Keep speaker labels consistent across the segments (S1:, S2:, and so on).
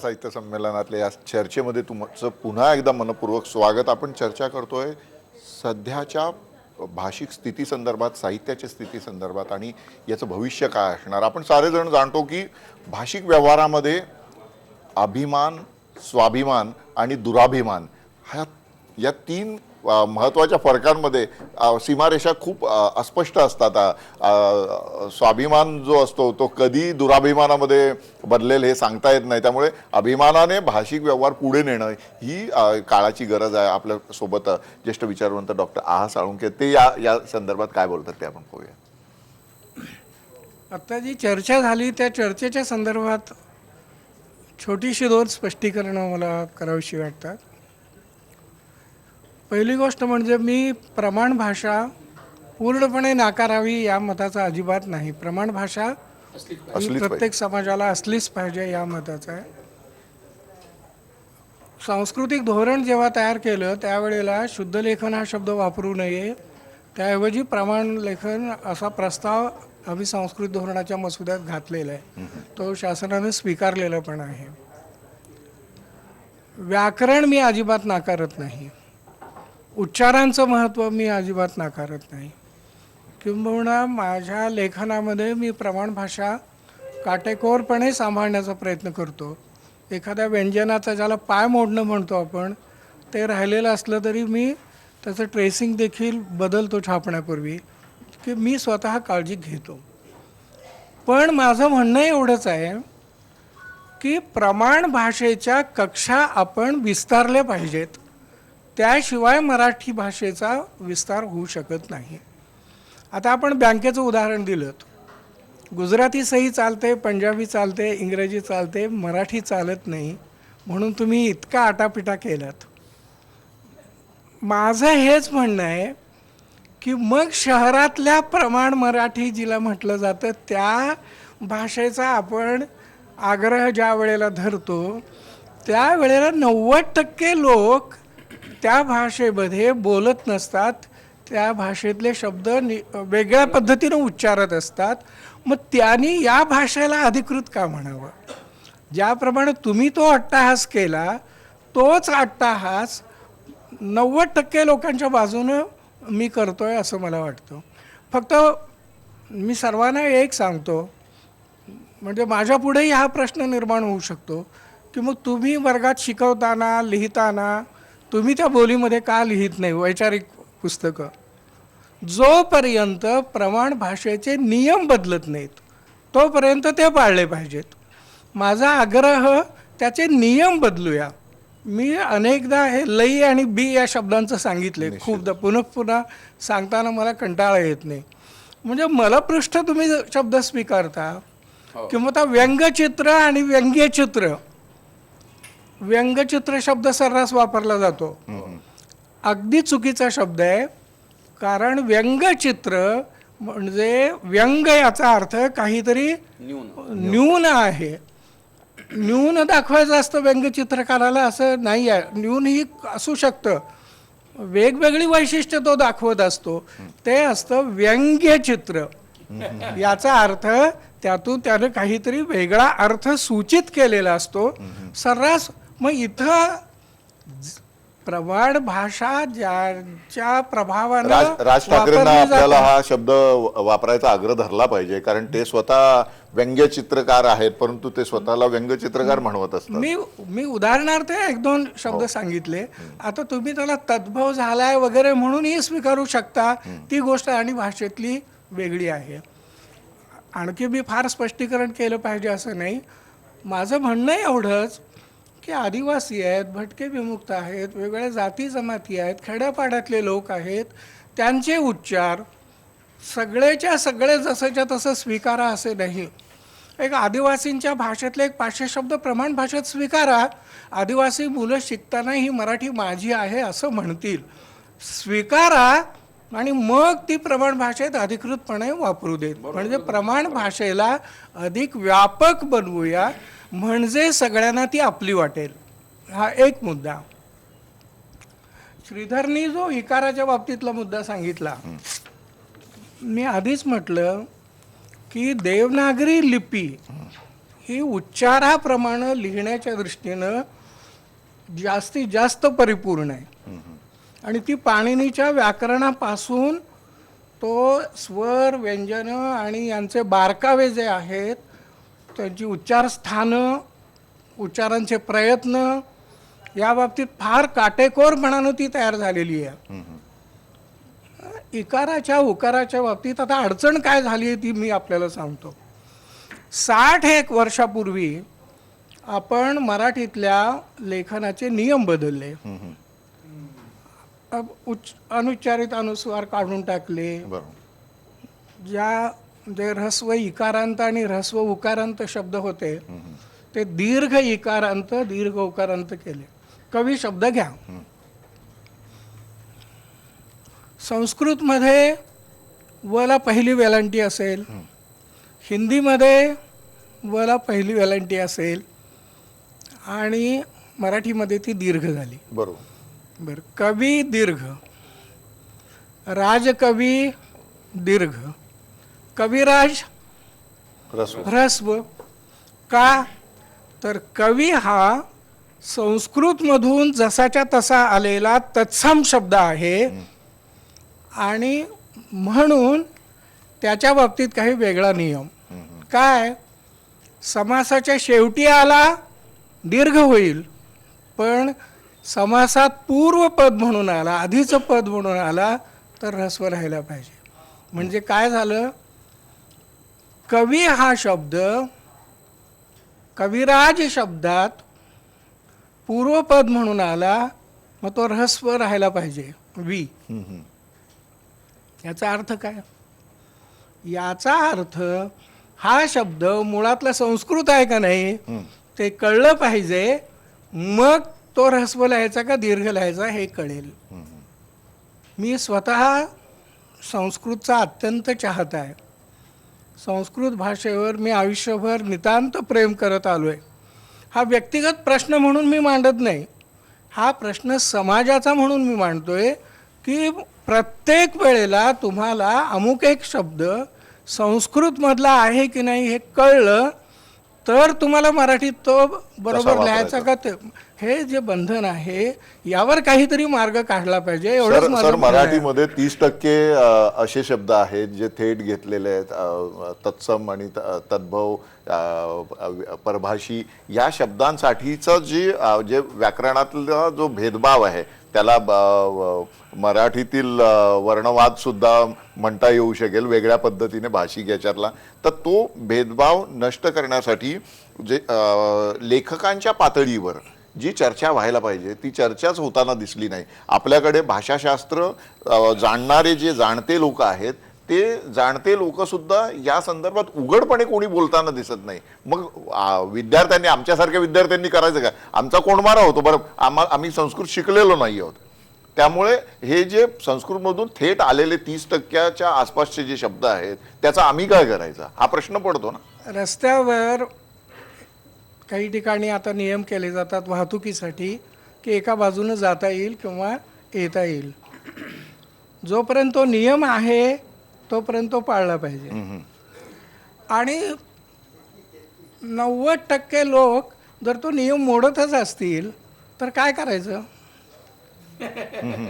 S1: साहित्य संमेलनातल्या या चर्चेमध्ये तुमचं पुन्हा एकदा मनपूर्वक स्वागत. आपण चर्चा करतोय सध्याच्या भाषिक स्थिती संदर्भात साहित्याच्या स्थिती संदर्भात आणि याचं भविष्य काय असणार. आपण सारेजण जाणतो की भाषिक व्यवहारामध्ये अभिमान स्वाभिमान आणि दुराभिमान ह्या या तीन महत्त्वाच्या फरकांमध्ये सीमारेषा खूप अस्पष्ट असतात. स्वाभिमान जो असतो तो कधी दुराभिमानामध्ये बदलेल हे सांगता येत नाही. त्यामुळे अभिमानाने भाषिक व्यवहार पुढे नेणं ही काळाची गरज आहे आपल्यासोबत ज्येष्ठ विचारवंत डॉक्टर आहा साळुंके ते या या संदर्भात काय बोलतात ते आपण पाहूया.
S2: आत्ता जी चर्चा झाली त्या चर्चेच्या संदर्भात छोटीशी दोन स्पष्टीकरणं मला करावीशी वाटतात. पहिली गोष्ट म्हणजे मी प्रमाण भाषा पूर्णपणे नाकारावी या मताचा अजिबात नाही. प्रमाण भाषा ही प्रत्येक समाजाला असलीच पाहिजे या मताचा. आहे सांस्कृतिक धोरण जेव्हा तयार केलं त्यावेळेला शुद्ध लेखन हा शब्द वापरू नये. त्याऐवजी प्रमाण लेखन असा प्रस्ताव आम्ही सांस्कृतिक धोरणाच्या मसुद्यात घातलेला आहे. तो शासनाने स्वीकारलेला पण आहे. व्याकरण मी अजिबात नाकारत नाही. उच्चारांचं महत्त्व मी अजिबात नाकारत नाही. किंबहुना माझ्या लेखनामध्ये मी प्रमाण भाषा काटेकोरपणे सांभाळण्याचा प्रयत्न करतो. एखाद्या व्यंजनाचा ज्याला पाय मोडणं म्हणतो आपण ते राहिलेलं असलं तरी मी त्याचं ट्रेसिंग देखील बदलतो छापण्यापूर्वी की मी स्वतः काळजी घेतो. पण माझं म्हणणं एवढंच आहे की प्रमाण भाषेच्या कक्षा आपण विस्तारल्या पाहिजेत. त्याशिवाय मराठी भाषेचा विस्तार होऊ शकत नाही. आता आपण बँकेचं उदाहरण दिलं. गुजराती सही चालते पंजाबी चालते इंग्रजी चालते मराठी चालत नाही म्हणून तुम्ही इतका आटापिटा केलात. माझं हेच म्हणणं आहे की मग शहरातल्या प्रमाण मराठी जिला म्हटलं जातं त्या भाषेचा आपण आग्रह ज्या वेळेला धरतो त्यावेळेला नव्वद टक्के लोक त्या भाषेमध्ये बोलत नसतात त्या भाषेतले शब्द नि वेगळ्या पद्धतीनं उच्चारत असतात. मग त्यांनी या भाषेला अधिकृत का म्हणावं? ज्याप्रमाणे तुम्ही तो अट्टाहास केला तोच अट्टाहास नव्वद टक्के लोकांच्या बाजूनं मी करतो आहे असं मला वाटतं. फक्त मी सर्वांना एक सांगतो म्हणजे माझ्या पुढेही हा प्रश्न निर्माण होऊ शकतो की मग तुम्ही वर्गात शिकवताना लिहिताना तुम्ही त्या बोलीमध्ये का लिहित नाही? वैचारिक पुस्तकं. जोपर्यंत प्रमाण भाषेचे नियम बदलत नाहीत तोपर्यंत ते पाळले पाहिजेत. माझा आग्रह त्याचे नियम बदलूया. मी अनेकदा हे लई आणि बी या शब्दांचं सांगितले. खूपदा पुन्हा पुन्हा सांगताना मला कंटाळा येत नाही. म्हणजे मला पृष्ठ तुम्ही शब्द स्वीकारता किंवा आता व्यंगचित्र आणि व्यंग्यचित्र व्यंगचित्र शब्द सर्रास वापरला जातो. अगदी चुकीचा शब्द आहे कारण व्यंगचित्र म्हणजे व्यंग याचा अर्थ काहीतरी न्यून. आहे. न्यून दाखवायचं असतं व्यंगचित्रकाराला असं नाही आहे. न्यून ही असू शकतं. वेगवेगळी वैशिष्ट्य तो दाखवत असतो. ते असतं व्यंग्यचित्र. याचा अर्थ त्यातून त्यानं काहीतरी वेगळा अर्थ सूचित केलेला असतो. सर्रास मग इथं प्रवाड भाषा ज्याच्या प्रभावानं
S1: राज राज ठाकरेंना
S2: वापरली
S1: आपल्याला
S2: जाते.
S1: हा शब्द वापरायचा आग्रह धरला पाहिजे कारण ते स्वतः व्यंग्यचित्रकार आहेत परंतु ते स्वतःला व्यंग्यचित्रकार म्हणवत असतात.
S2: मी मी उदाहरणार्थ एक दोन शब्द सांगितले. आता तुम्ही त्याला तद्भव झालाय वगैरे म्हणूनही स्वीकारू शकता. ती गोष्ट आणि भाषेतली वेगळी आहे. आणखी मी फार स्पष्टीकरण केलं पाहिजे असं नाही. माझं म्हणणं एवढंच की आदिवासी आहेत भटके विमुक्त आहेत वेगवेगळ्या जाती जमाती आहेत खेड्यापाड्यातले लोक आहेत त्यांचे उच्चार सगळेच्या सगळे जसंच्या तसं स्वीकारा असे नाही. एक आदिवासींच्या भाषेतले एक पाचशे शब्द प्रमाण भाषेत स्वीकारा. आदिवासी मुलं शिकताना ही मराठी माझी आहे असं म्हणतील. स्वीकारा आणि मग ती प्रमाण भाषेत अधिकृतपणे वापरू देत. म्हणजे प्रमाण भाषेला अधिक व्यापक बनवूया. म्हणजे सगळ्यांना ती आपली वाटेल. हा एक मुद्दा. श्रीधरनी जो इकाराच्या बाबतीतला मुद्दा सांगितला मी आधीच म्हटलं की देवनागरी लिपी ही. उच्चाराप्रमाणे लिहिण्याच्या दृष्टीनं जास्तीत जास्त परिपूर्ण आहे. आणि ती पाणिनीच्या व्याकरणापासून तो स्वर व्यंजनं आणि यांचे बारकावे जे आहेत त्यांची उच्चारस्थानं उच्चारांचे प्रयत्न या बाबतीत फार काटेकोरपणानं ती तयार झालेली आहे. इकाराच्या उकाराच्या बाबतीत आता अडचण काय झाली आहे ती मी आपल्याला सांगतो. साठ एक वर्षापूर्वी आपण मराठीतल्या लेखनाचे नियम बदलले. उच्च अनुच्चारित अनुस्वार काढून टाकले.
S1: बरोबर.
S2: ज्या जे ऱ्हस्व इकारांत आणि ऱ्हस्व उकारांत शब्द होते. ते दीर्घ इकारांत दीर्घ उकारांत केले. कवी शब्द घ्या. संस्कृतमध्ये वला पहिली वेलांटी असेल. हिंदीमध्ये वला पहिली वेलांटी असेल. आणि मराठीमध्ये ती दीर्घ झाली.
S1: बरोबर.
S2: बर कवी दीर्घ. राजकवी दीर्घ. कविराज
S1: रस्व.
S2: ह्रस्व का? तर कवी हा संस्कृतमधून जसाच्या तसा आलेला तत्सम शब्द आहे. आणि म्हणून त्याच्या बाबतीत काही वेगळा नियम. काय? समासाच्या शेवटी आला दीर्घ होईल. पण समासात पूर्व पद म्हणून आला आधीचं पद म्हणून आला तर ऱ्हस्व राहायला पाहिजे. म्हणजे काय झालं? कवी हा शब्द कविराज शब्दात पूर्वपद म्हणून आला मग तो ऱ्हस्व राहायला पाहिजे. वी. याचा अर्थ काय? याचा अर्थ हा शब्द मुळातला संस्कृत आहे का नाही ते कळलं पाहिजे मग तो ऱ्हस्व लिहायचा का दीर्घ लिहायचा हे कळेल. मी स्वतः संस्कृतचा अत्यंत चाहता आहे. संस्कृत भाषेवर मी आयुष्यभर नितांत प्रेम करत आलो आहे हा व्यक्तिगत प्रश्न म्हणून मी मांडत नाही. हा प्रश्न समाजाचा म्हणून मी मांडतो आहे की प्रत्येक वेळेला तुम्हाला अमुक एक शब्द संस्कृतमधला आहे की नाही हे कळलं तर तुम्हाला मराठीत तो बरोबर. लिहायचा का ते हे जे बंधन आहे यावर काहीतरी मार्ग काढला पाहिजे एवढंच
S1: सर. मराठीमध्ये तीस टक्के असे शब्द आहेत जे थेट घेतलेले आहेत तत्सम आणि तद्भव परभाषी या शब्दांसाठीचं जे व्याकरणातला जो भेदभाव आहे त्याला ब- मराठीतील वर्णवादसुद्धा वर्णवाद सुद्धा म्हणता येऊ शकेल वेगळ्या पद्धतीने भाषिक याच्यातला. तर तो भेदभाव नष्ट करण्यासाठी जे लेखकांच्या पातळीवर जी चर्चा व्हायला पाहिजे ती चर्चाच होताना दिसली नाही. आपल्याकडे भाषाशास्त्र जाणणारे जे जाणते लोक आहेत ते जाणते लोक सुद्धा या संदर्भात उघडपणे कोणी बोलताना दिसत नाही. मग विद्यार्थ्यांनी आमच्यासारख्या विद्यार्थ्यांनी करायचं काय आमचा कोणमारा होतो बरं आम्हा आम्ही संस्कृत शिकलेलो नाही आहोत. त्यामुळे हे जे संस्कृतमधून थेट आलेले तीस टक्क्याच्या आसपासचे जे शब्द आहेत त्याचा आम्ही काय करायचा? हा प्रश्न पडतो ना.
S2: रस्त्यावर काही ठिकाणी आता नियम केले जातात वाहतुकीसाठी की एका बाजूनं जाता येईल किंवा येता येईल. जोपर्यंत तो नियम आहे तोपर्यंत तो पाळला पाहिजे. आणि नव्वद टक्के लोक जर तो नियम मोडतच असतील तर काय करायचं?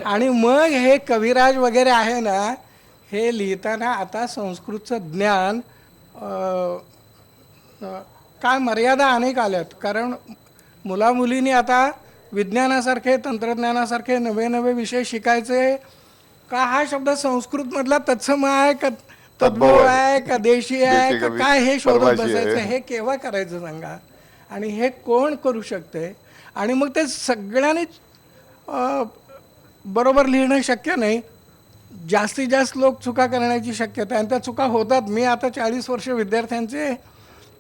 S2: आणि मग हे कविराज वगैरे आहे ना हे लिहिताना आता संस्कृतचं ज्ञान काय मर्यादा अनेक आल्यात. कारण मुलामुलींनी आता विज्ञानासारखे तंत्रज्ञानासारखे नवे नवे विषय शिकायचे का हा शब्द संस्कृतमधला तत्सम आहे का तद्भव आहे का देशी आहे का काय हे शोधत बसायचं. हे केव्हा करायचं सांगा. आणि हे कोण करू शकते? आणि मग ते सगळ्यांनीच बरोबर लिहिणं शक्य नाही. जास्तीत जास्त लोक चुका करण्याची शक्यता आहे. आणि त्या चुका होतात. मी आता चाळीस वर्ष विद्यार्थ्यांचे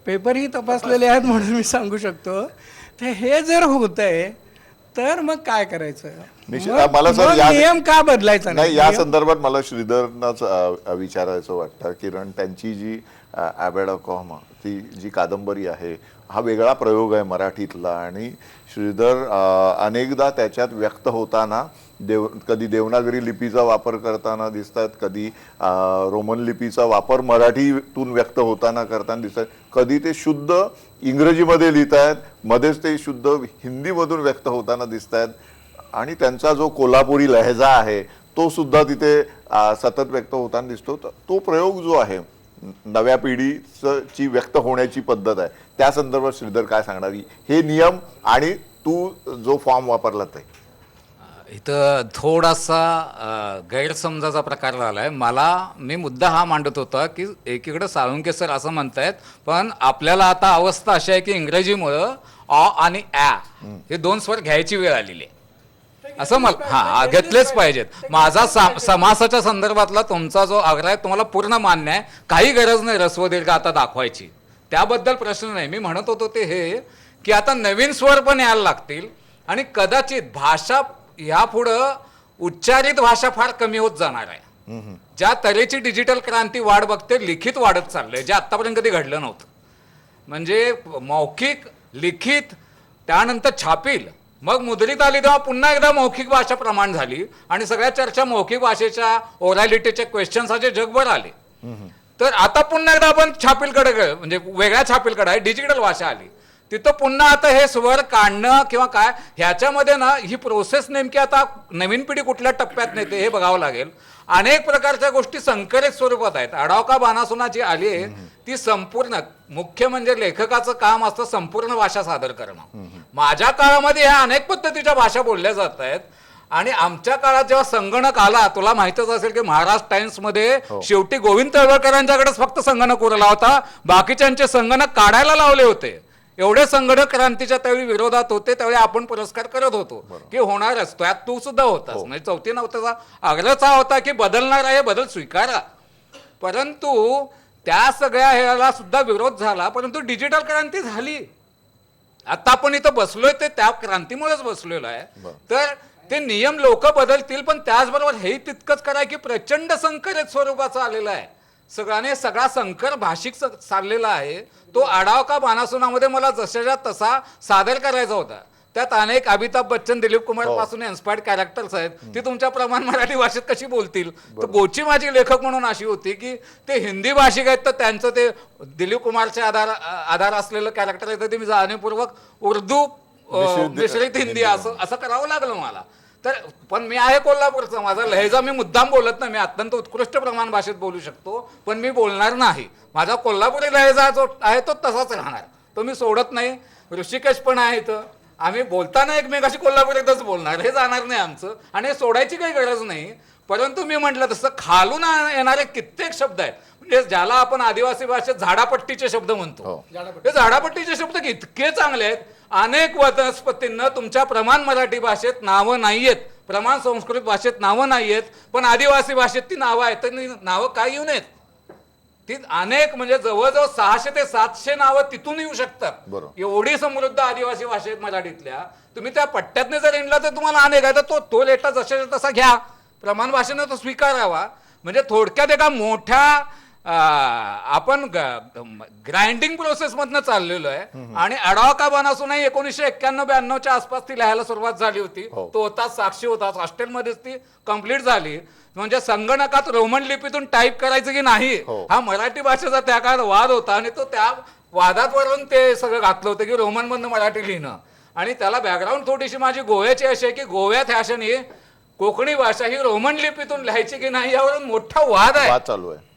S2: पेपरही तपासलेले आहेत म्हणून मी सांगू शकतो. ते हे जर होत आहे तर मग काय करायचं?
S1: निश्चित-
S2: मग-
S1: मला सर
S2: मग
S1: या-
S2: नियम का बदलायचा
S1: नाही? या संदर्भात मला श्रीधरनाच अ, विचारायचं वाटतं. किरण त्यांची जी ॲबेडकॉम ती जी कादंबरी आहे हा वेगळा प्रयोग आहे मराठीतला. आणि श्रीधर अ, अनेकदा त्याच्यात व्यक्त होताना देव कधी देवनागरी लिपीचा वापर करताना दिसतात कधी रोमन लिपीचा वापर मराठीतून व्यक्त होताना करताना दिसतात. कधी ते शुद्ध इंग्रजीमध्ये लिहित आहेत मध्येच ते शुद्ध हिंदीमधून व्यक्त होताना दिसत आहेत आणि त्यांचा जो कोल्हापुरी लहजा आहे तो सुद्धा तिथे सतत व्यक्त होताना दिसतो. तर तो प्रयोग जो आहे नव्या पिढीचं ची व्यक्त होण्याची पद्धत आहे. त्या संदर्भात श्रीधर काय सांगणार? हे नियम आणि तू जो फॉर्म वापरला ते.
S3: इथं थोडासा गैरसमजाचा प्रकार झाला आहे मला मी मुद्दा हा मांडत होता की एकीकडं साळुंके सर असं म्हणतायत पण आपल्याला आता अवस्था अशी आहे की इंग्रजीमुळं अ आणि ॲ हे दोन स्वर घ्यायची वेळ आलेली आहे. असं मला हा घेतलेच पाहिजेत. माझा सा- समासाच्या संदर्भातला तुमचा जो आग्रह आहे तुम्हाला पूर्ण मान्य आहे. काही गरज नाही रस्व दीर्घ आता दाखवायची. त्याबद्दल प्रश्न नाही. मी म्हणत होतो ते हे की आता नवीन स्वर पण यायला लागतील आणि कदाचित भाषा यापुढं उच्चारित भाषा फार कमी होत जाणार आहे. ज्या तऱ्हेची डिजिटल क्रांती वाढ बघते लिखित वाढत चाललंय जे आतापर्यंत कधी घडलं नव्हतं. म्हणजे मौखिक लिखित त्यानंतर छापील. मग मुद्रित आली तेव्हा पुन्हा एकदा मौखिक भाषा प्रमाण झाली आणि सगळ्या चर्चा मौखिक भाषेच्या ओरॅलिटीचे क्वेश्चन्स जे जगभर आले. तर आता पुन्हा एकदा आपण छापीलकडे म्हणजे वेगळ्या छापीलकडे आहे डिजिटल भाषा आली. तिथं पुन्हा आता हे स्वर काढणं किंवा काय ह्याच्यामध्ये ना ही प्रोसेस नेमकी आता नवीन पिढी कुठल्या टप्प्यात नेते हे बघावं लागेल. अनेक प्रकारच्या गोष्टी संकरित स्वरूपात आहेत. अडावका बाणासुना जी आली आहे ती संपूर्ण मुख्य म्हणजे लेखकाचं काम असतं संपूर्ण भाषा सादर करणं. माझ्या काळामध्ये ह्या अनेक पद्धतीच्या भाषा बोलल्या जात आहेत. आणि आमच्या काळात जेव्हा संगणक आला तुला माहितच असेल की महाराष्ट्र टाइम्समध्ये शेवटी गोविंद तळवळकरांच्याकडेच फक्त संगणक उरला होता. बाकीच्यांचे संगणक काढायला लावले होते. एवढे संगणक क्रांतीच्या त्यावेळी विरोधात होते त्यावेळी आपण पुरस्कार करत होतो. की होणारच त्यात तू सुद्धा होतास. म्हणजे चौथी नव्हता आग्रहच हा होता की बदलणार आहे बदल स्वीकारा. परंतु त्या सगळ्या ह्याला सुद्धा विरोध झाला परंतु डिजिटल क्रांती झाली. आता आपण इथं बसलोय ते त्या क्रांतीमुळेच बसलेलो आहे. तर ते नियम लोक बदलतील पण त्याचबरोबर हे तितकंच करा की प्रचंड संकरित स्वरूपाचं आलेलं आहे. सगळ्याने सगळा संकर भाषिक चाललेला आहे. तो आडाव का बाणासुनामध्ये मला जशाच्या तसा सादर करायचा होता. त्यात अनेक अमिताभ बच्चन दिलीप कुमारपासून इन्स्पायर्ड कॅरेक्टर्स आहेत. ती तुमच्या प्रमाण मराठी भाषेत कशी बोलतील? तर गोची माझी लेखक म्हणून अशी होती की ते हिंदी भाषिक आहेत तर त्यांचं ते दिलीप कुमारचे आधार आधार असलेलं कॅरेक्टर आहे तर ते मी जाणीवपूर्वक उर्दू
S1: मिश्रित
S3: हिंदी असं असं करावं लागलं मला. तर पण मी आहे कोल्हापूरचा माझा लहेजा मी मुद्दाम बोलत नाही. मी अत्यंत उत्कृष्ट प्रमाण भाषेत बोलू शकतो पण मी बोलणार नाही. माझा कोल्हापुरी लहेजा जो आहे तो तसाच राहणार. तो मी सोडत नाही. ऋषिकेश पण आहे इथं. आम्ही बोलताना एकमेकाशी कोल्हापुरीतच बोलणार. हे जाणार नाही आमचं. आणि हे सोडायची काही गरज नाही. परंतु मी म्हटलं तसं खालून येणारे कित्येक शब्द आहेत. म्हणजे ज्याला आपण आदिवासी भाषेत झाडापट्टीचे शब्द म्हणतो.
S2: हो.
S3: हे झाडापट्टीचे शब्द इतके चांगले आहेत अनेक वनस्पतींना तुमच्या प्रमाण मराठी भाषेत नावं नाहीयेत. प्रमाण संस्कृत भाषेत नावं नाहीयेत. पण आदिवासी भाषेत ती नावं आहेत तर नावं काय येऊ नयेत. ती अनेक म्हणजे जवळजवळ सहाशे ते सातशे नावं तिथून येऊ शकतात. एवढी समृद्ध आदिवासी भाषेत मराठीतल्या. तुम्ही त्या पट्ट्यातने जर इंडला तर तुम्हाला अनेक आहे तर तो तो लेटा जशाच्या तसा घ्या. प्रमाण भाषेनं तो स्वीकारावा. म्हणजे थोडक्यात एका मोठ्या आपण ग्राइंडिंग प्रोसेसमधनं चाललेलो आहे. आणि अडॉका बनासूनही एकोणीसशे एक्क्याण्णव ब्याण्णवच्या आसपास ती लिहायला सुरुवात झाली होती.
S1: हो.
S3: तो होता साक्षी होता. हॉस्टेलमध्येच ती कंप्लीट झाली. म्हणजे संगणकात रोमन लिपीतून टाईप करायचं की नाही
S1: हो.
S3: हा मराठी भाषेचा त्या काळात वाद होता. आणि तो त्या वादात वरून ते सगळं घातलं होतं की रोमन मधनं मराठी लिहिणं. आणि त्याला बॅकग्राऊंड थोडीशी माझी गोव्याची अशी आहे की गोव्यात ह्या क्षणी कोकणी भाषा ही रोमन लिपीतून लिहायची की नाही यावरून मोठा वाद आहे.
S1: चालू आहे.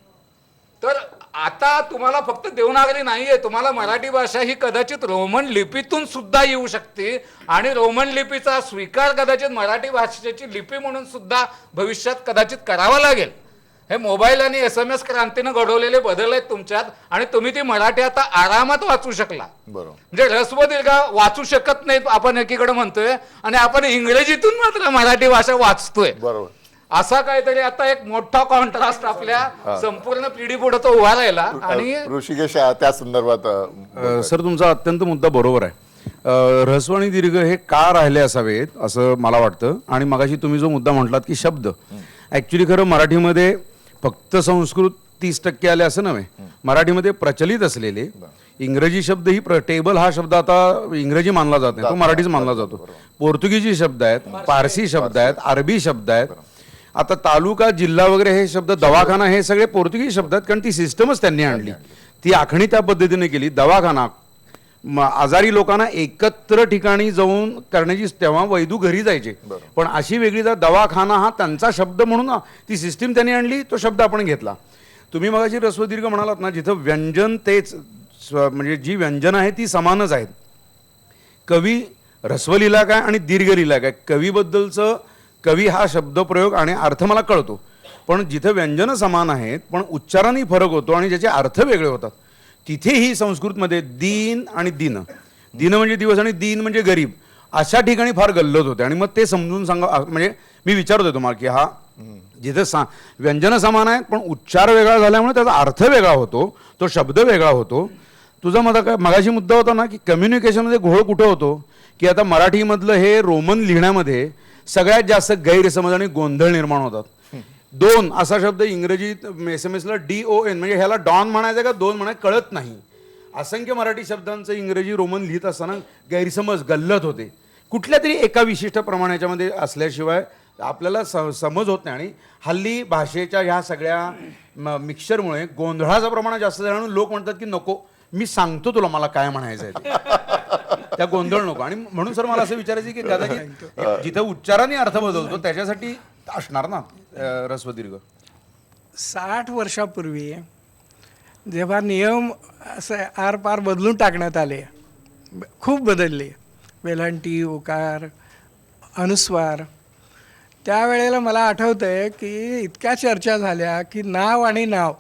S3: तर आता तुम्हाला फक्त देवनागरी नाहीये तुम्हाला मराठी भाषा ही कदाचित रोमन लिपीतून सुद्धा येऊ शकते. आणि रोमन लिपीचा स्वीकार कदाचित मराठी भाषेची लिपी म्हणून सुद्धा भविष्यात कदाचित करावा लागेल. हे मोबाईल आणि एस एम एस क्रांतीनं घडवलेले बदल आहेत तुमच्यात आणि तुम्ही ती मराठी आता आरामात वाचू शकला.
S1: बरोबर.
S3: म्हणजे रस्व दीर्घ वाचू शकत नाहीत आपण एकीकडे म्हणतोय आणि आपण इंग्रजीतून मात्र मराठी भाषा वाचतोय.
S1: बरोबर.
S3: असा काहीतरी आता एक मोठा कॉन्ट्रास्ट आपल्या संपूर्ण पिढी पुढे तो उभा राहिला आणि
S1: ऋषिकेश त्या संदर्भात
S4: सर तुमचा अत्यंत मुद्दा बरोबर आहे. अ, ऱ्हस्व आणि दीर्घ हे का राहिले असावेत असं मला वाटतं. आणि मगाशी तुम्ही जो मुद्दा म्हटलात की शब्द ॲक्च्युली खरं मराठीमध्ये फक्त संस्कृत तीस टक्के आले असं नव्हे. मराठीमध्ये प्रचलित असलेले इंग्रजी शब्द ही टेबल हा शब्द आता इंग्रजी मानला जात नाही तो मराठीच मानला जातो. पोर्तुगीजी शब्द आहेत पारसी शब्द आहेत अरबी शब्द आहेत. आता तालुका जिल्हा वगैरे हे शब्द दवाखाना हे सगळे पोर्तुगीज शब्द आहेत कारण ती सिस्टमच त्यांनी आणली. ती आखणी त्या पद्धतीने केली. दवाखाना. आजारी लोकांना एकत्र ठिकाणी जाऊन करण्याची तेव्हा वैदू घरी जायचे. पण अशी वेगळी जा दवाखाना हा त्यांचा शब्द म्हणून ना, ती सिस्टीम त्यांनी आणली तो शब्द आपण घेतला. तुम्ही मगाशी रस्वदीर्घ म्हणालात ना जिथं व्यंजन तेच म्हणजे जी व्यंजन आहे ती समानच आहेत. कवी ऱ्हस्वलीला काय आणि दीर्घलीला काय? कवीबद्दलचं कवी हा शब्दप्रयोग आणि अर्थ मला कळतो. पण जिथं व्यंजनं समान आहेत पण उच्चारांनी फरक होतो आणि ज्याचे अर्थ वेगळे होतात. तिथेही संस्कृतमध्ये दीन आणि दिन. दिन म्हणजे दिवस आणि दीन म्हणजे गरीब. अशा ठिकाणी फार गल्लत होते. आणि मग ते समजून सांगा म्हणजे मी विचारतोय तुम्हाला की हा जिथं सा व्यंजनं समान आहेत पण उच्चार वेगळा झाल्यामुळे त्याचा अर्थ वेगळा होतो तो शब्द वेगळा होतो. तुझा माझा काय मगाशी मुद्दा होता ना की कम्युनिकेशनमध्ये घोळ कुठं होतो? की आता मराठीमधलं हे रोमन लिहिण्यामध्ये सगळ्यात जास्त गैरसमज आणि गोंधळ निर्माण होतात. दोन असा शब्द इंग्रजीत एस एम एसला डी ओ एन म्हणजे ह्याला डॉन म्हणायचं का दोन म्हणायचं कळत नाही. असंख्य मराठी शब्दांचं इंग्रजी रोमन लिहित असताना गैरसमज गल्लत होते. कुठल्या तरी एका विशिष्ट प्रमाणाच्यामध्ये असल्याशिवाय आपल्याला स समज होत नाही. आणि हल्ली भाषेच्या ह्या सगळ्या मिक्सरमुळे गोंधळाचं प्रमाण जास्त झाल्यानं लोक म्हणतात की नको मी सांगतो तुला मला काय म्हणायचं आहे त्या गोंधळ नको. आणि म्हणून सर मला असं विचारायचं की कदाचित जिथं उच्चाराने अर्थ बदलतो त्याच्यासाठी असणार ना अं, रस्वदीर्घ
S2: साठ वर्षापूर्वी जेव्हा नियम असे आरपार बदलून टाकण्यात आले खूप बदलले. वेलांटी उकार अनुस्वार. त्यावेळेला मला आठवतं आहे की इतक्या चर्चा झाल्या की नाव आणि नाव.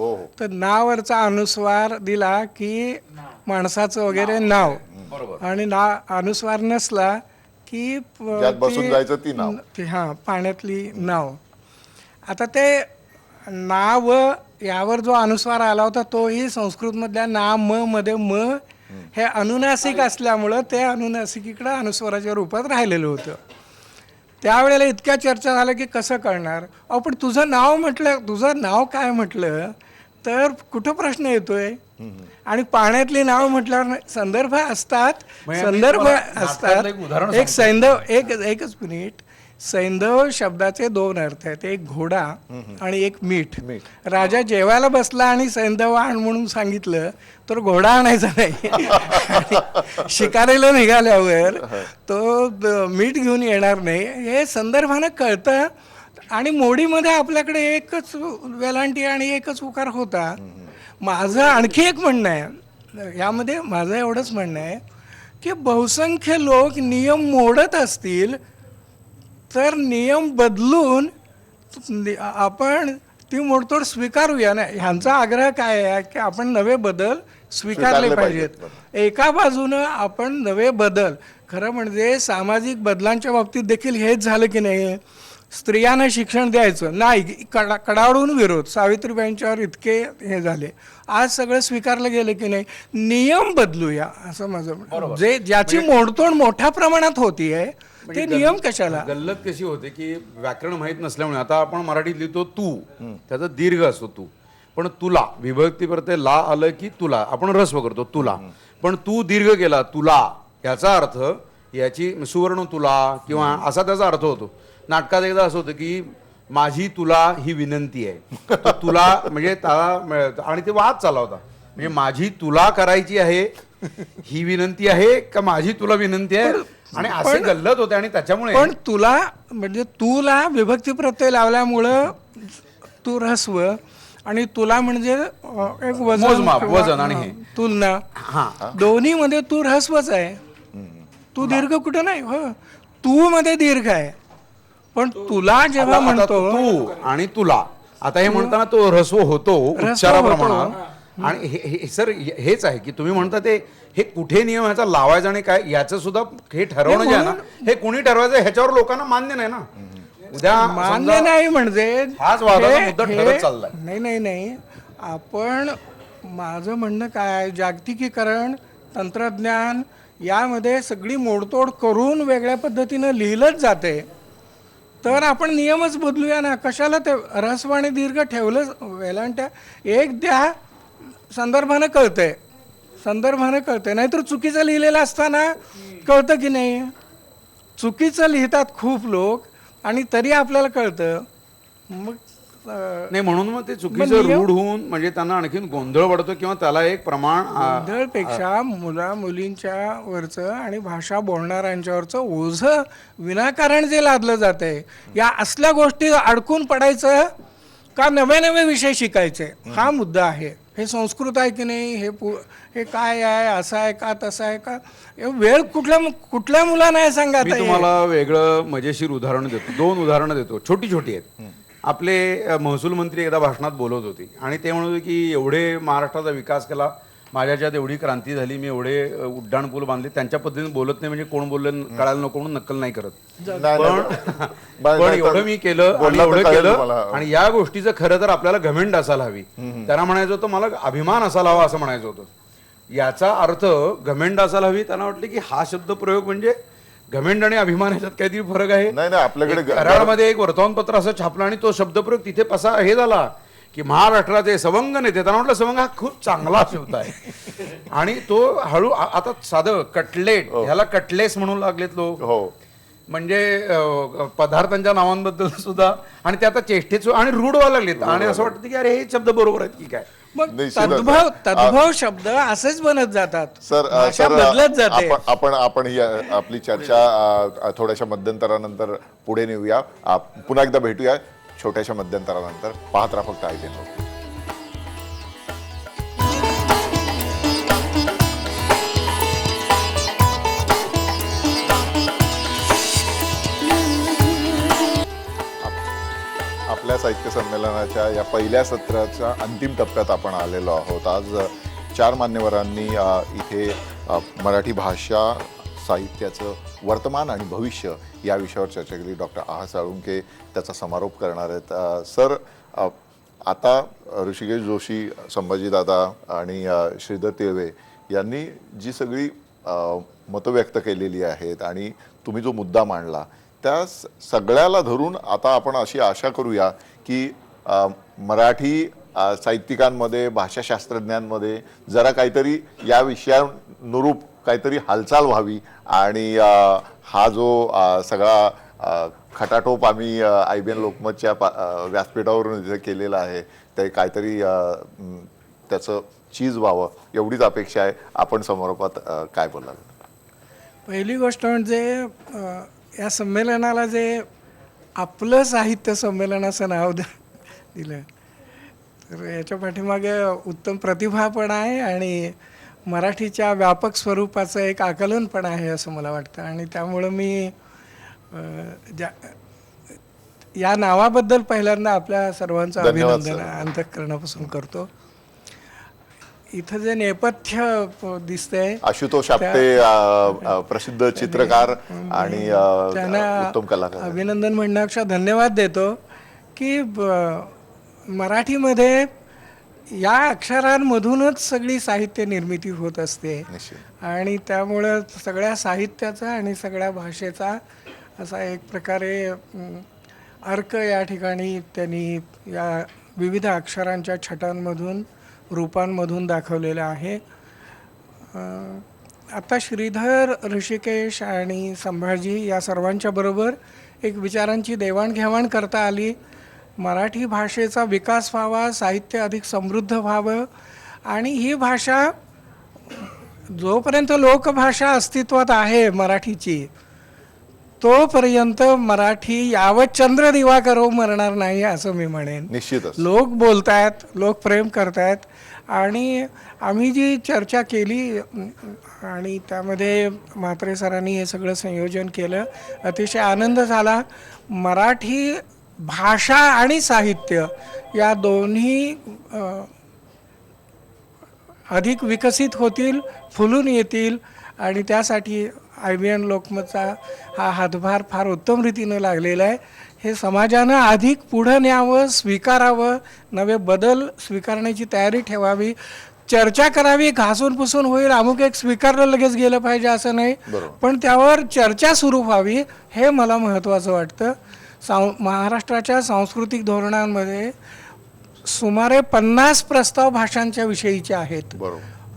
S1: हो हो.
S2: तर नावरचा अनुस्वार दिला की माणसाचं वगैरे नाव. आणि ना अनुस्वार नसला की
S1: ज्यात बसून जायचं ती नाव.
S2: ती हां पाण्यातली नाव. आता ते नाव यावर जो अनुस्वार आला होता तोही संस्कृतमधल्या ना म मध्ये म हे अनुनासिक असल्यामुळं ते अनुनासिकीकडं अनुस्वाराच्या रूपात राहिलेलं होतं. त्यावेळेला इतक्या चर्चा झाल्या की कसं कळणार? अहो पण तुझं नाव म्हटलं तुझं नाव काय म्हटलं? तर कुठं प्रश्न येतोय? आणि पाण्यातली नाव म्हटल्यावर संदर्भ असतात. संदर्भ असतात. एक सैंधव एक एकच मिनिट. सैंधव शब्दाचे दोन अर्थ आहेत. एक घोडा आणि एक मीठ. राजा जेवायला बसला आणि सैंधव आण म्हणून सांगितलं तर घोडा आणायचा नाही. शिकारीला निघाल्यावर तो मीठ घेऊन येणार नाही. हे संदर्भानं कळतं. आणि मोडीमध्ये आपल्याकडे एकच वेलांटी आणि एकच उकार होता. माझं आणखी एक म्हणणं आहे. यामध्ये माझं एवढंच म्हणणं आहे की बहुसंख्य लोक नियम मोडत असतील तर नियम बदलून आपण ती मोडतोड स्वीकारूया ना. ह्यांचा आग्रह काय आहे की आपण नवे बदल स्वीकारले पाहिजेत. एका बाजूनं आपण नवे बदल खरं म्हणजे सामाजिक बदलांच्या बाबतीत देखील हेच झालं की नाही? स्त्रियांना शिक्षण द्यायचं. नाही कडा कडाडून विरोध. सावित्रीबाईंच्यावर इतके हे झाले. आज सगळं स्वीकारलं गेलं की नाही नियम बदलूया असं माझं म्हणणं. जे ज्याची मोडतोड मोठ्या प्रमाणात होती आहे ते नियम कशाला?
S4: गल्लत कशी होते की व्याकरण माहीत नसल्यामुळे आता आपण मराठीत लिहितो तू. त्याचा दीर्घ असतो तू. पण तुला विभक्ती प्रत्यय ला आलं की तुला. आपण रस्व करतो तुला. पण तू दीर्घ केला तुला याचा अर्थ याची सुवर्ण तुला किंवा असा त्याचा अर्थ होतो. नाटकात एकदा असं होतं की माझी तुला ही विनंती आहे. तो तुला म्हणजे त्याला आणि ते वाद चालला होता. म्हणजे माझी तुला करायची आहे ही विनंती आहे का माझी तुला विनंती आहे? आणि असे गल्लत होते आणि त्याच्यामुळे
S2: पण तुला म्हणजे तुला विभक्ती प्रत्यय लावल्यामुळं तू रस्व आणि तुला म्हणजे एक वजन
S4: वजन आणि हे.
S2: हां, तुलना. दोन्ही मध्ये तू ऱ्हस्वच आहे. तू दीर्घ कुठं नाही हो. तू मध्ये दीर्घ आहे. पण तुला जेव्हा
S4: आता-
S2: म्हणतो
S4: तू आणि तुला. आता हे म्हणताना तो ऱ्हस्व होतो उच्चाराप्रमाणे. आणि हे- हे सर हे- हेच आहे की तुम्ही म्हणता ते हे कुठे नियम ह्याचा लावायचा आणि काय याचं सुद्धा हे ठरवणं जे आहे ना हे कुणी ठरवायचं ह्याच्यावर लोकांना मान्य नाही ना. उद्या
S2: मान्य
S4: समजा-
S2: नाही म्हणजे
S4: हाच वादाचा
S2: हे-
S4: मुद्दा
S2: हे-
S4: ठरत चाललाय.
S2: नाही नाही नाही. आपण माझं म्हणणं काय आहे, जागतिकीकरण तंत्रज्ञान यामध्ये सगळी मोडतोड करून वेगळ्या पद्धतीनं लिहिलंच जाते. तर आपण नियमच बदलूया ना. कशाला ते ऱ्हस्व आणि दीर्घ ठेवलं वेलांट्या एक द्या संदर्भानं कळतंय. संदर्भानं कळतंय. नाहीतर चुकीचं लिहिलेलं असताना कळतं की नाही? चुकीचं लिहितात खूप लोक आणि तरी आपल्याला कळतं. मग
S4: नाही म्हणून मग ते चुकीचं रूढ होऊन म्हणजे त्यांना आणखीन गोंधळ पडतो किंवा त्याला एक प्रमाण
S2: गोंधळपेक्षा मुला मुलींच्या वरचं आणि भाषा बोलणाऱ्यांच्यावरचं ओझं विनाकारण जे लादलं जातंय या असल्या गोष्टी अडकून पडायचं का नवे नवे विषय शिकायचे? हा मुद्दा आहे. हे संस्कृत आहे की नाही? हे पु हे काय आहे? असं आहे का? तसं आहे का? वेळ कुठल्या कुठल्या मुलांना आहे सांगा?
S4: तुम्हाला वेगळं मजेशीर उदाहरण देतो. दोन उदाहरणं देतो. छोटी छोटी आहेत आपले महसूल मंत्री एकदा भाषणात बोलत होते. आणि ते म्हणत होते की एवढे महाराष्ट्राचा विकास केला माझ्याच्यात एवढी क्रांती झाली मी एवढे उड्डाण पूल बांधले त्यांच्या पद्धतीने बोलत नाही म्हणजे कोण बोललं कळायला नको म्हणून नक्कल नाही करत. पण पण एवढं मी केलं एवढं केलं. आणि या गोष्टीचं खरं तर आपल्याला घमेंड असायला हवी. त्यांना म्हणायचं होतं मला अभिमान असायला हवा असं म्हणायचं होतं. याचा अर्थ घमेंड असायला हवी त्यांना वाटलं की हा शब्द प्रयोग म्हणजे घमेंड आणि अभिमान ह्याच्यात काहीतरी फरक आहे.
S1: नाही नाही आपल्याकडे
S4: कराडमध्ये एक वर्तमानपत्र असं छापलं आणि तो शब्दप्रयोग तिथे पसा हे झाला की महाराष्ट्राचे सवंग नेते त्यांना म्हटलं सवंग हा खूप चांगला शब्द आहे. आणि तो हळू आता साधं कटलेट ह्याला कटलेस म्हणून लागलेत लोक.
S1: हो.
S4: म्हणजे पदार्थांच्या नावांबद्दल सुद्धा आणि ते आता चेष्टेच आणि रूढ व्हायला लागलेत. आणि असं वाटतं की अरे हे शब्द बरोबर आहेत की काय?
S2: मग. तद्भव तद्भव शब्द असेच बनत जातात.
S1: सर
S2: बदलत जाते.
S1: आपण आपण आपण ही आपली चर्चा थोड्याशा मध्यंतरानंतर पुढे नेऊया. पुन्हा एकदा भेटूया. छोट्याशा मध्यंतरानंतर. पाहत राहा फक्त ऐकून आपल्या साहित्य संमेलनाच्या या पहिल्या सत्राच्या अंतिम टप्प्यात आपण आलेलो आहोत. आज चार मान्यवरांनी इथे मराठी भाषा साहित्याचं वर्तमान आणि भविष्य या विषयावर चर्चा केली. डॉक्टर आहा साळुंके त्याचा समारोप करणार आहेत. सर आता ऋषिकेश जोशी संभाजीदादा आणि श्रीधर तिळवे यांनी जी सगळी मतं व्यक्त केलेली आहेत आणि तुम्ही जो मुद्दा मांडला त्या स- सगळ्याला धरून आता आपण अशी आशा करूया की मराठी साहित्यिकांमध्ये भाषाशास्त्रज्ञांमध्ये जरा काहीतरी या विषयानुरूप काहीतरी हालचाल व्हावी आणि हा जो सगळा खटाटोप आम्ही आय बी एन लोकमतच्या पा- व्यासपीठावरून इथे केलेला आहे ते काहीतरी त्याचं चीज व्हावं एवढीच अपेक्षा आहे. आपण समारोपात काय बोलाल?
S2: पहिली गोष्ट म्हणजे या संमेलनाला जे आपलं साहित्य संमेलन असं नाव दिलं तर याच्या पाठीमागे उत्तम प्रतिभा पण आहे आणि मराठीच्या व्यापक स्वरूपाचं एक आकलन पण आहे असं मला वाटतं. आणि त्यामुळं मी ज्या या नावाबद्दल पहिल्यांदा आपल्या सर्वांचं अभिनंदन अंतःकरणापासून करतो. इथं जे नेपथ्य दिसतंय
S1: आशुतोष आपटे प्रसिद्ध चित्रकार आणि उत्तम कलाकार.
S2: अभिनंदन म्हणण्यापेक्षा धन्यवाद देतो की मराठीमध्ये या अक्षरांमधूनच सगळी साहित्य निर्मिती होत असते. आणि त्यामुळं सगळ्या साहित्याचा आणि सगळ्या भाषेचा असा एक प्रकारे अर्क या ठिकाणी त्यांनी या विविध अक्षरांच्या छटांमधून रूपांमधून दाखवलेला आहे. आता श्रीधर ऋषिकेश आणि संभाजी या सर्वांच्या बरोबर एक विचारांची देवाणघेवाण करता आली. मराठी भाषेचा विकास व्हावा साहित्य अधिक समृद्ध व्हावं आणि ही भाषा जोपर्यंत लोकभाषा अस्तित्वात आहे मराठीची तोपर्यंत मराठी यावत चंद्र दिवा करो मरणार नाही असं मी म्हणेन.
S1: निश्चितच.
S2: लोक बोलतायत लोक प्रेम करतायत आणि आम्ही जी चर्चा केली आणि त्यामध्ये म्हात्रे सरांनी हे सगळं संयोजन केलं अतिशय आनंद झाला. मराठी भाषा आणि साहित्य या दोन्ही अधिक विकसित होतील फुलून येतील आणि त्यासाठी आय बी एन लोकमतचा हा हातभार फार उत्तम रीतीनं लागलेला आहे. हे समाजानं अधिक पुढं न्यावं स्वीकारावं नवे बदल स्वीकारण्याची तयारी ठेवावी. चर्चा करावी घासून पुसून होईल अमुक एक स्वीकारलं लगेच गेलं पाहिजे असं नाही. पण त्यावर चर्चा सुरू व्हावी हे मला महत्त्वाचं वाटतं. सां महाराष्ट्राच्या सांस्कृतिक धोरणांमध्ये सुमारे पन्नास प्रस्ताव भाषांच्या विषयीचे आहेत.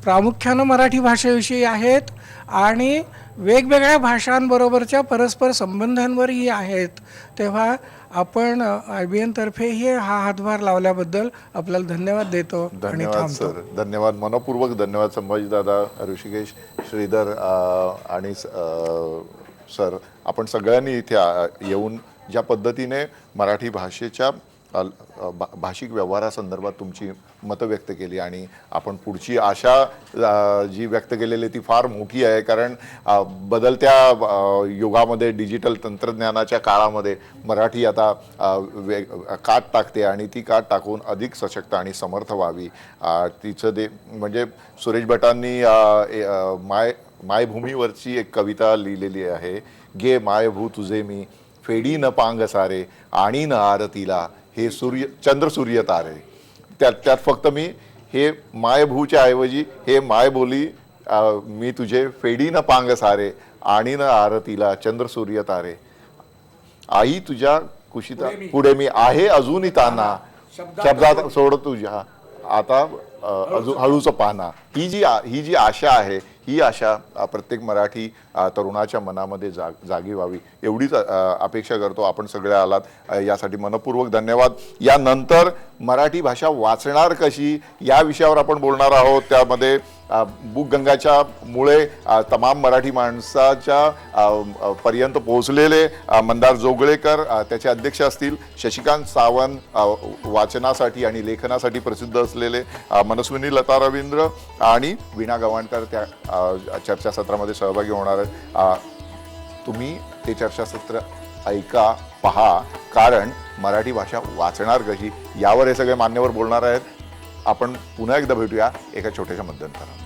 S2: प्रामुख्यानं मराठी भाषेविषयी आहेत आणि वेगवेगळ्या भाषांबरोबरच्या परस्पर संबंधांवरही आहेत. तेव्हा आपण आय बी एनतर्फेही हा हातभार लावल्याबद्दल आपल्याला धन्यवाद देतो
S1: धन्यवाद सर. धन्यवाद. मनपूर्वक धन्यवाद संभाजी दादा ऋषिकेश श्रीधर आणि सर. आपण सगळ्यांनी इथे येऊन ज्या पद्धतीने मराठी भाषेच्या भा- भाषिक व्यवहारासंदर्भात तुमची मतं व्यक्त केली आणि आपण पुढची आशा जी व्यक्त केलेली ती फार मोठी आहे. कारण बदलत्या युगामध्ये डिजिटल तंत्रज्ञानाच्या काळामध्ये मराठी आता वे काट टाकते आणि ती काट टाकून अधिक सशक्त आणि समर्थ व्हावी. तिचं दे म्हणजे सुरेश भटांनी ए- माय मायभूमीवरची एक कविता लिहिलेली आहे. गे मायभू तुझे मी फेडी न पांग सारे आणि न आरतीला हे सूर्य चंद्र सूर्य तारे. त्यात त्यात फक्त मी हे मायभूच्या ऐवजी हे माय बोली अ, मी तुझे फेडी न पांग सारे आणि न आरतीला चंद्र सूर्य तारे. आई तुझ्या कुशिता पुढे मी. आहे अजूनही ताना. शब्दात सोड तुझ्या. आता अजून हळूच पाना. ही जी ही जी आशा आहे ही आशा प्रत्येक मराठी तरुणाच्या मनामध्ये जाग जागी व्हावी. एवढीच अपेक्षा करतो आपण सगळे आलात. यासाठी मनपूर्वक धन्यवाद. यानंतर मराठी भाषा वाचणार कशी? या विषयावर आपण बोलणार आहोत. त्यामध्ये बुक बुकगंगाच्या मुळे तमाम मराठी माणसाच्या पर्यंत पोहोचलेले मंदार जोगळेकर त्याचे अध्यक्ष असतील शशिकांत सावंत वाचनासाठी आणि लेखनासाठी प्रसिद्ध असलेले मनस्विनी लता रवींद्र आणि वीणा गवाणकर त्या चर्चासत्रामध्ये सहभागी होणार आहेत. तुम्ही ते चर्चासत्र ऐका पहा कारण मराठी भाषा वाचणार कशी? यावर हे सगळे मान्यवर बोलणार आहेत. आपण पुन्हा एकदा भेटूया एका छोट्याशा मध्यंतरात